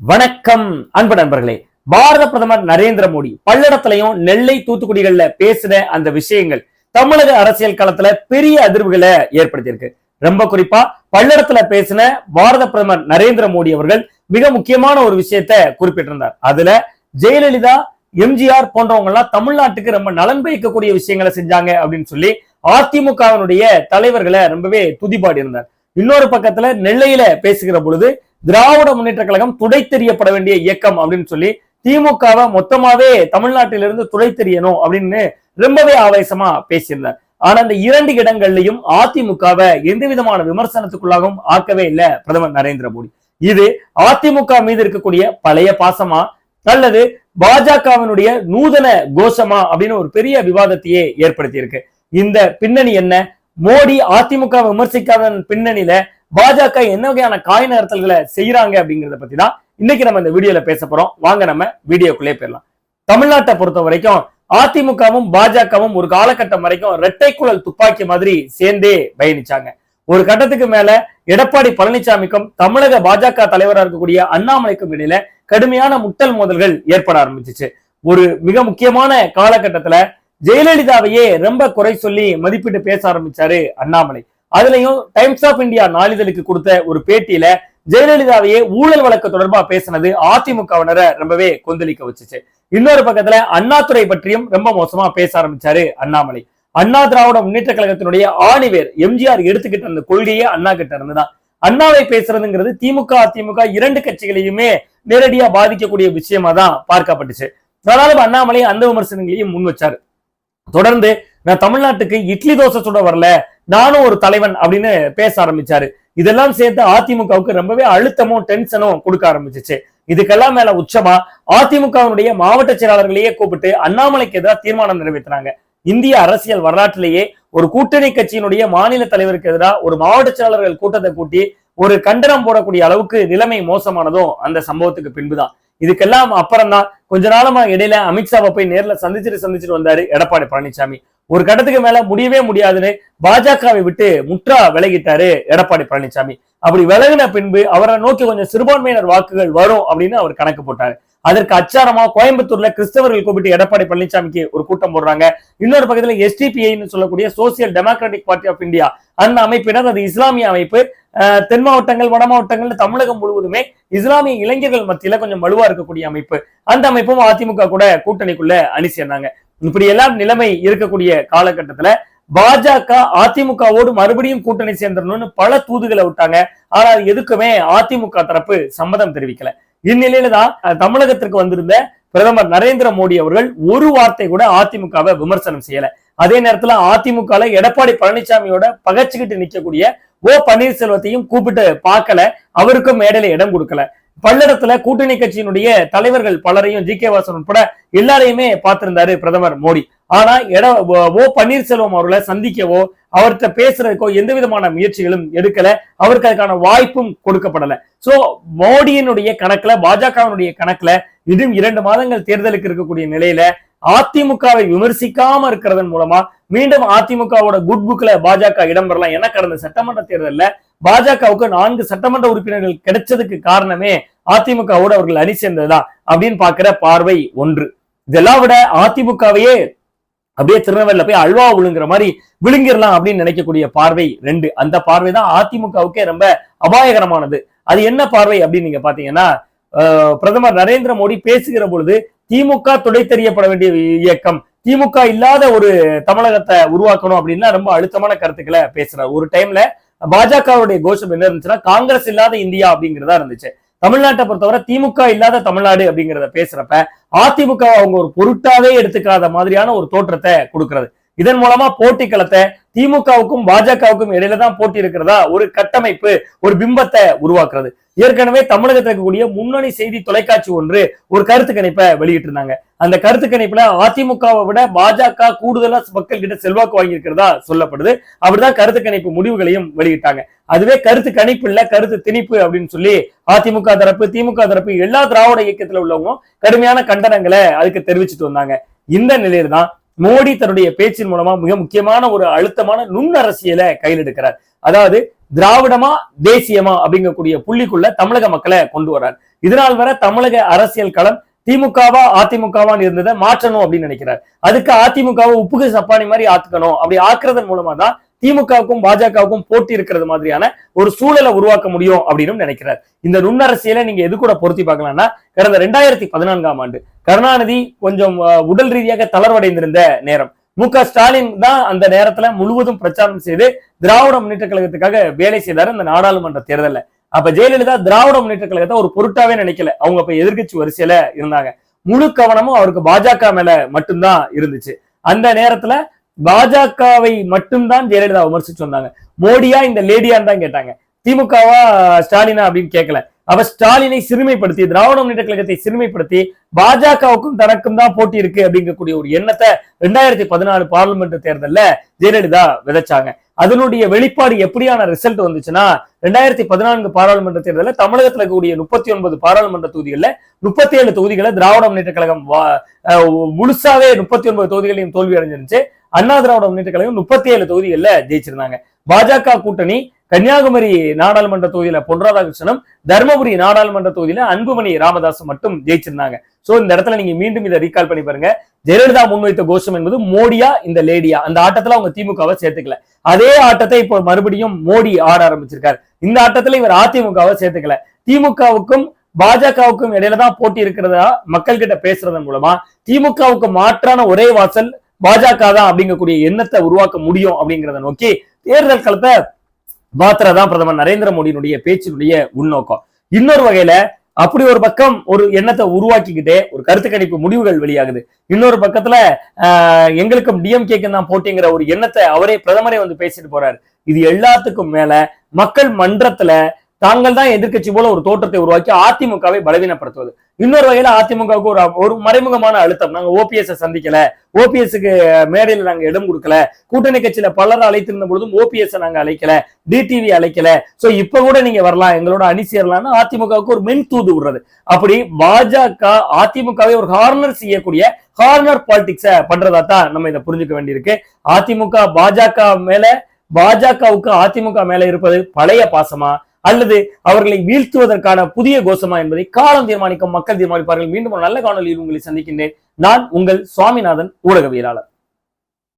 வணக்கம் அன்பு நண்பர்களே. பாரத பிரதமர் நரேந்திர மோடி பல்லடத்திலையும் நெல்லை தூத்துக்குடிகள்ல பேசின அந்த விஷயங்கள் தமிழக அரசியல் களத்துல பெரிய அதிர்வுகளை ஏற்படுத்தியிருக்கு. ரொம்ப குறிப்பா பல்லடத்துல பேசின பாரத பிரதமர் நரேந்திர மோடி அவர்கள் மிக முக்கியமான ஒரு விஷயத்த குறிப்பிட்டிருந்தார். அதுல ஜெயலலிதா எம்ஜிஆர் போன்றவங்க எல்லாம் தமிழ்நாட்டுக்கு ரொம்ப நலன் பயக்கக்கூடிய விஷயங்களை செஞ்சாங்க அப்படின்னு சொல்லி அதிமுகவினுடைய தலைவர்களை ரொம்பவே துதிபாடி இருந்தார் இன்னொரு பக்கத்துல நெல்லையில பேசுகிற பொழுது திராவிட முன்னேற்ற கழகம் துடை தெரியப்பட வேண்டிய இயக்கம் அப்படின்னு சொல்லி திமுகவை மொத்தமாவே தமிழ்நாட்டிலிருந்து துடை தெரியணும் அப்படின்னு ரொம்பவே ஆவேசமா பேசியிருந்தார். ஆனா இந்த இரண்டு இடங்கள்லயும் அதிமுகவை எந்த விதமான விமர்சனத்துக்குள்ளாகவும் ஆக்கவே இல்லை பிரதமர் நரேந்திர மோடி. இது அதிமுக மீது இருக்கக்கூடிய பழைய பாசமா அல்லது பாஜகவினுடைய நூதன கோஷமா அப்படின்னு ஒரு பெரிய விவாதத்தையே ஏற்படுத்தி இருக்கு இந்த பின்னணி என்ன? மோடி அதிமுக விமர்சிக்காத பின்னணியில பாஜக என்ன வகையான காய் நகர்த்தல்களை செய்யறாங்க அப்படிங்கறத பத்தி தான் இன்னைக்கு நம்ம இந்த வீடியோல பேச போறோம். வாங்க நம்ம வீடியோக்குள்ளே போயிடலாம். தமிழ்நாட்டை பொறுத்த வரைக்கும் அதிமுகவும் பாஜகவும் ஒரு காலகட்டம் வரைக்கும் இரட்டை குழல் துப்பாக்கி மாதிரி சேர்ந்தே பயணிச்சாங்க. ஒரு கட்டத்துக்கு மேல எடப்பாடி பழனிசாமிக்கும் தமிழக பாஜக தலைவராக இருக்கக்கூடிய அண்ணாமலைக்கும் இடையில கடுமையான முட்டல் மோதல்கள் ஏற்பட ஆரம்பிச்சிச்சு. ஒரு மிக முக்கியமான காலகட்டத்துல ஜெயலலிதாவையே ரொம்ப குறை சொல்லி மதிப்பிட்டு பேச ஆரம்பிச்சாரு அண்ணாமலை. அதுலயும் டைம்ஸ் ஆஃப் இந்தியா நாளிதழுக்கு கொடுத்த ஒரு பேட்டியில ஜெயலலிதாவையே ஊழல் வழக்கு தொடர்பா பேசினது அதிமுகவினரை ரொம்பவே கொந்தளிக்க வச்சுச்சு. இன்னொரு பக்கத்துல அண்ணாதுறை பற்றியும் ரொம்ப மோசமா பேச ஆரம்பிச்சாரு அண்ணாமலை. அண்ணா திராவிட முன்னேற்ற கழகத்தினுடைய ஆணிவேர் எம்ஜிஆர் எடுத்துக்கிட்ட அந்த கொள்கையே அண்ணா கிட்ட இருந்துதான். அண்ணாவை பேசுறதுங்கிறது திமுக அதிமுக இரண்டு கட்சிகளையுமே நேரடியா பாதிக்கக்கூடிய விஷயமா தான் பார்க்கப்பட்டுச்சு. அதனால அண்ணாமலை அந்த விமர்சனங்களையும் முன் வச்சாரு. தொடர்ந்து நான் தமிழ்நாட்டுக்கு இட்லி தோசை சுட வரல நானும் ஒரு தலைவன் அப்படின்னு பேச ஆரம்பிச்சாரு. இதெல்லாம் சேர்த்து அதிமுகவுக்கு ரொம்பவே அழுத்தமும் டென்ஷனும் கொடுக்க ஆரம்பிச்சிச்சு. இதுக்கெல்லாம் மேல உச்சமா அதிமுகவினுடைய மாவட்ட செயலாளர்களையே கூப்பிட்டு அண்ணாமலைக்கு எதிராக தீர்மானம் நிறைவேற்றினாங்க. இந்திய அரசியல் வரலாற்றிலேயே ஒரு கூட்டணி கட்சியினுடைய மாநில தலைவருக்கு எதிராக ஒரு மாவட்ட செயலாளர்கள் கூட்டத்தை கூட்டி ஒரு கண்டனம் போடக்கூடிய அளவுக்கு நிலைமை மோசமானதும் அந்த சம்பவத்துக்கு பின்புதான். இதுக்கெல்லாம் அப்புறம் தான் கொஞ்ச நாளமா இடையில அமித்ஷாவை போய் நேர்ல சந்திச்சுட்டு சந்திச்சுட்டு வந்தாரு எடப்பாடி பழனிசாமி. ஒரு கட்டத்துக்கு மேல முடியவே முடியாதுன்னு பாஜகவை விட்டு முற்றா விலகிட்டாரு எடப்பாடி பழனிசாமி. அப்படி விலகின பின்பு அவரை நோக்கி கொஞ்சம் சிறுபான்மையினர் வாக்குகள் வரும் அப்படின்னு அவர் கணக்கு போட்டாரு. அதற்கு அச்சாரமா கோயம்புத்தூர்ல கிறிஸ்தவர்கள் கூப்பிட்டு எடப்பாடி பழனிசாமிக்கு ஒரு கூட்டம் போடுறாங்க. இன்னொரு பக்கத்துல எஸ்டிபிஐன்னு சொல்லக்கூடிய Social Democratic Party of India அந்த அமைப்பினர் அது இஸ்லாமிய அமைப்பு. தென் மாவட்டங்கள் வட மாவட்டங்கள் தமிழகம் முழுவதுமே இஸ்லாமிய இளைஞர்கள் மத்தியில கொஞ்சம் வலுவா இருக்கக்கூடிய அமைப்பு. அந்த அமைப்பும் அதிமுக கூட கூட்டணிக்குள்ள அணி சேர்ந்தாங்க. இப்படி எல்லாம் நிலைமை இருக்கக்கூடிய காலகட்டத்துல பாஜக அதிமுகவோடு மறுபடியும் கூட்டணி சேர்ந்துடணும்னு பல தூதுகளை விட்டாங்க. ஆனால் எதுக்குமே அதிமுக தரப்பு சம்மதம் தெரிவிக்கல. இந்நிலையில தான் தமிழகத்திற்கு வந்திருந்த பிரதமர் நரேந்திர மோடி அவர்கள் ஒரு வார்த்தை கூட அதிமுகவை விமர்சனம் செய்யல. அதே நேரத்துல அதிமுக எடப்பாடி பழனிசாமியோட பகச்சுக்கிட்டு நிக்கக்கூடிய ஓ பன்னீர்செல்வத்தையும் கூப்பிட்டு பார்க்கல. அவருக்கும் மேடையில இடம் கொடுக்கல. பல்லடத்துல கூட்டணி கட்சியினுடைய தலைவர்கள் பலரையும் ஜி கே வாசன் உட்பட எல்லாரையுமே பார்த்திருந்தாரு பிரதமர் மோடி. ஆனா எட ஓ பன்னீர்செல்வம் அவர்களை சந்திக்கவோ அவர்கிட்ட பேசுறதுக்கோ எந்த விதமான முயற்சிகளும் எடுக்கல. அவருக்கு அதுக்கான வாய்ப்பும் கொடுக்கப்படல. சோ மோடியினுடைய கணக்குல பாஜகவினுடைய கணக்குல இன்னும் இரண்டு மாதங்கள் தேர்தலுக்கு இருக்கக்கூடிய நிலையில அதிமுகவை விமர்சிக்காம இருக்கிறதன் மூலமா மீண்டும் அதிமுகவோட குட் புக்ல பாஜக இடம் பெறலாம். என கடந்த சட்டமன்ற தேர்தலில் பாஜகவுக்கு நான்கு சட்டமன்ற உறுப்பினர்கள் கிடைச்சதுக்கு காரணமே அதிமுகவோடு அவர்கள் அணி சேர்ந்ததா அப்படின்னு பாக்குற பார்வை ஒன்று. இதெல்லாம் விட அதிமுகவையே அப்படியே திருநெல்வேலியில் போய் அல்வா விழுங்குற மாதிரி விழுங்கிடலாம் அப்படின்னு நினைக்கக்கூடிய பார்வை ரெண்டு. அந்த பார்வை தான் அதிமுகவுக்கே ரொம்ப அபாயகரமானது. அது என்ன பார்வை அப்படின்னு நீங்க பாத்தீங்கன்னா பிரதமர் நரேந்திர மோடி பேசுகிற பொழுது திமுக துடை தெரியப்பட வேண்டிய இயக்கம் திமுக இல்லாத ஒரு தமிழகத்தை உருவாக்கணும் அப்படின்னா ரொம்ப அழுத்தமான கருத்துக்களை பேசுறாரு ஒரு டைம்ல பாஜகவுடைய கோஷம் என்ன இருந்துச்சுன்னா காங்கிரஸ் இல்லாத இந்தியா அப்படிங்கிறதா இருந்துச்சு. தமிழ்நாட்டை பொறுத்தவரை திமுக இல்லாத தமிழ்நாடு அப்படிங்கிறத பேசுறப்ப அதிமுக அவங்க ஒரு பொருட்டாவே எடுத்துக்காத மாதிரியான ஒரு தோற்றத்தை கொடுக்கறது. இதன் மூலமா போட்டி களத்தை திமுகவுக்கும் பாஜகவுக்கும் இடையில தான் போட்டி இருக்கிறதா? ஒரு கட்டமைப்பு ஒரு பிம்பத்தை உருவாக்குறது. ஏற்கனவே தமிழகத்தில் இருக்கக்கூடிய முன்னணி செய்தி தொலைக்காட்சி ஒன்று ஒரு கருத்து கணிப்பை வெளியிட்டிருந்தாங்க. அந்த கருத்து கணிப்புல அதிமுகவை விட பாஜக கூடுதலா மக்கள் கிட்ட செல்வாக்கு வாங்கியிருக்கிறதா சொல்லப்படுது. அப்படிதான் கருத்து கணிப்பு முடிவுகளையும் வெளியிட்டாங்க. அதுவே கருத்து கணிப்பு இல்ல கருத்து திணிப்பு அப்படின்னு சொல்லி அதிமுக தரப்பு திமுக தரப்பு எல்லா திராவிட இயக்கத்துல உள்ளவங்க கடுமையான கண்டனங்களை அதுக்கு தெரிவிச்சுட்டு வந்தாங்க. இந்த நிலையில தான் மோடி தன்னுடைய பேச்சின் மூலமா மிக முக்கியமான ஒரு அழுத்தமான நுண் அரசியலை கையில் எடுக்கிறார். அதாவது திராவிடமா தேசியமா அப்படிங்கக்கூடிய புள்ளிக்குள்ள தமிழக மக்களை கொண்டு வர்றார். இதனால் வரை தமிழக அரசியல் களம் திமுகவா அதிமுகவான்னு இருந்ததை மாற்றணும் அப்படின்னு நினைக்கிறார். அதுக்கு அதிமுகவை உப்புக்கு சப்பானி மாதிரி ஆத்துக்கணும். அப்படி ஆக்குறதன் மூலமா தான் திமுகவுக்கும் பாஜகவுக்கும் போட்டி இருக்கிறது மாதிரியான ஒரு சூழலை உருவாக்க முடியும் அப்படின்னு நினைக்கிறார். இந்த நுண்ணரசியலை நீங்க எது கூட பொருத்தி பார்க்கலாம்னா கடந்த ரெண்டாயிரத்தி பதினான்காம் ஆண்டு கருணாநிதி கொஞ்சம் உடல் ரீதியாக தளர்வடைந்திருந்த நேரம். மு. க. ஸ்டாலின் தான் அந்த நேரத்துல முழுவதும் பிரச்சாரம் செய்து திராவிட முன்னேற்ற கழகத்துக்காக வேலை செய்தாரு. அந்த நாடாளுமன்ற தேர்தலில் அப்ப ஜெயலலிதா திராவிட முன்னேற்ற கழகத்தை ஒரு பொருட்டாவே நினைக்கல. அவங்க இப்ப எதிர்க்கட்சி வரிசையில இருந்தாங்க. முழு கவனமும் அவருக்கு பாஜக மேல மட்டும்தான் இருந்துச்சு. அந்த நேரத்துல பாஜகவை மட்டும்தான் ஜெயலலிதா விமர்சிச்சு வந்தாங்க. மோடியா இந்த லேடியான்னு தான் கேட்டாங்க. திமுகவா ஸ்டாலினா அப்படின்னு கேட்கல அவர் ஸ்டாலினை சிறுமைப்படுத்தி திராவிட முன்னேற்ற கழகத்தை சிறுமைப்படுத்தி பாஜகவுக்கும் தனக்கும் தான் போட்டி இருக்கு அப்படிங்கக்கூடிய ஒரு எண்ணத்தை ரெண்டாயிரத்தி பதினாலு பார்லிமெண்ட் தேர்தல்ல ஜெயலலிதா விதைச்சாங்க. அதனுடைய வெளிப்பாடு எப்படியான ரிசல்ட் வந்துச்சுன்னா ரெண்டாயிரத்தி பதினான்கு பாராளுமன்ற தேர்தலில் தமிழகத்துல இருக்கக்கூடிய முப்பத்தி ஒன்பது பாராளுமன்ற தொகுதிகளில் முப்பத்தி ஏழு தொகுதிகளை திராவிட முன்னேற்ற கழகம் முழுசாவே முப்பத்தி ஒன்பது தொகுதிகளையும் தோல்வி அடைஞ்சிருந்துச்சு. அண்ணா திராவிட முன்னேற்ற கழகம் முப்பத்தி ஏழு தொகுதிகளில் ஜெயிச்சிருந்தாங்க. பாஜக கூட்டணி கன்னியாகுமரி நாடாளுமன்ற தொகுதியில பொன் ராதாகிருஷ்ணனும் தருமபுரி நாடாளுமன்ற தொகுதியில அன்புமணி ராமதாஸ் மட்டும் ஜெயிச்சிருந்தாங்க. சோ இந்த இடத்துல நீங்க மீண்டும் இதை ரீகால் பண்ணி பாருங்க. ஜெயலலிதா முன்வைத்த கோஷம் என்பது மோடியா இந்த லேடியா? அந்த ஆட்டத்துல அவங்க திமுகவை சேர்த்துக்கல. அதே ஆட்டத்தை இப்போ மறுபடியும் மோடி ஆட ஆரம்பிச்சிருக்காரு. இந்த ஆட்டத்துல இவர் அதிமுகவை சேர்த்துக்கல. திமுகவுக்கும் பாஜகவுக்கும் இடையில தான் போட்டி இருக்கிறதா மக்கள் கிட்ட பேசுறதன் மூலமா திமுகவுக்கு மாற்றான ஒரே வாசல் பாஜக தான் அப்படிங்கக்கூடிய எண்ணத்தை உருவாக்க முடியும் அப்படிங்கிறத நோக்கி தேர்தல் களத்தை பாத்திரதான் பிரதமர் நரேந்திர மோடியினுடைய பேச்சினுடைய உள்நோக்கம். இன்னொரு வகையில அப்படி ஒரு பக்கம் ஒரு எண்ணத்தை உருவாக்கிக்கிட்டே ஒரு கருத்து கணிப்பு முடிவுகள் வெளியாகுது. இன்னொரு பக்கத்துல ஆஹ், எங்களுக்கும் டிஎம்கேக்கும் தான் போட்டிங்கிற ஒரு எண்ணத்தை அவரே பிரதமரே வந்து பேசிட்டு போறாரு. இது எல்லாத்துக்கும் மேல மக்கள் மன்றத்துல தாங்கள் தான் எதிர்க்கட்சி போல ஒரு தோற்றத்தை உருவாக்கி அதிமுகவை பலவீனப்படுத்துவது. இன்னொரு வகையில அதிமுகவுக்கு ஒரு ஒரு மறைமுகமான அழுத்தம். நாங்க ஓபிஎஸ் சந்திக்கல. ஓபிஎஸ்க்கு மேடையில் நாங்க இடம் கொடுக்கல. கூட்டணி கட்சியில பலரை அழைத்திருந்த பொழுதும் ஓபிஎஸ் நாங்க அழைக்கல. டிடிவி அழைக்கல. சோ இப்ப கூட நீங்க வரலாம். எங்களோட அணி சேரலாம்னு அதிமுகவுக்கு ஒரு மென் தூது விடுறது. அப்படி பாஜக அதிமுகவை ஒரு ஹார்னர் செய்யக்கூடிய ஹார்னர் பாலிடிக்ஸ பண்றதா தான் நம்ம இதை புரிஞ்சுக்க வேண்டியிருக்கு. அதிமுக பாஜக மேல பாஜகவுக்கு அதிமுக மேல இருப்பது பழைய பாசமா? அல்லது அவர்களை வீழ்த்துவதற்கான புதிய கோஷமா என்பதை காலம் தீர்மானிக்கும் மக்கள் தீர்மானிப்பார்கள். மீண்டும் ஒரு நல்ல காணொலியில் உங்களை சந்திக்கின்றேன். நான் உங்கள் சுவாமிநாதன் ஊடகவியலாளர்.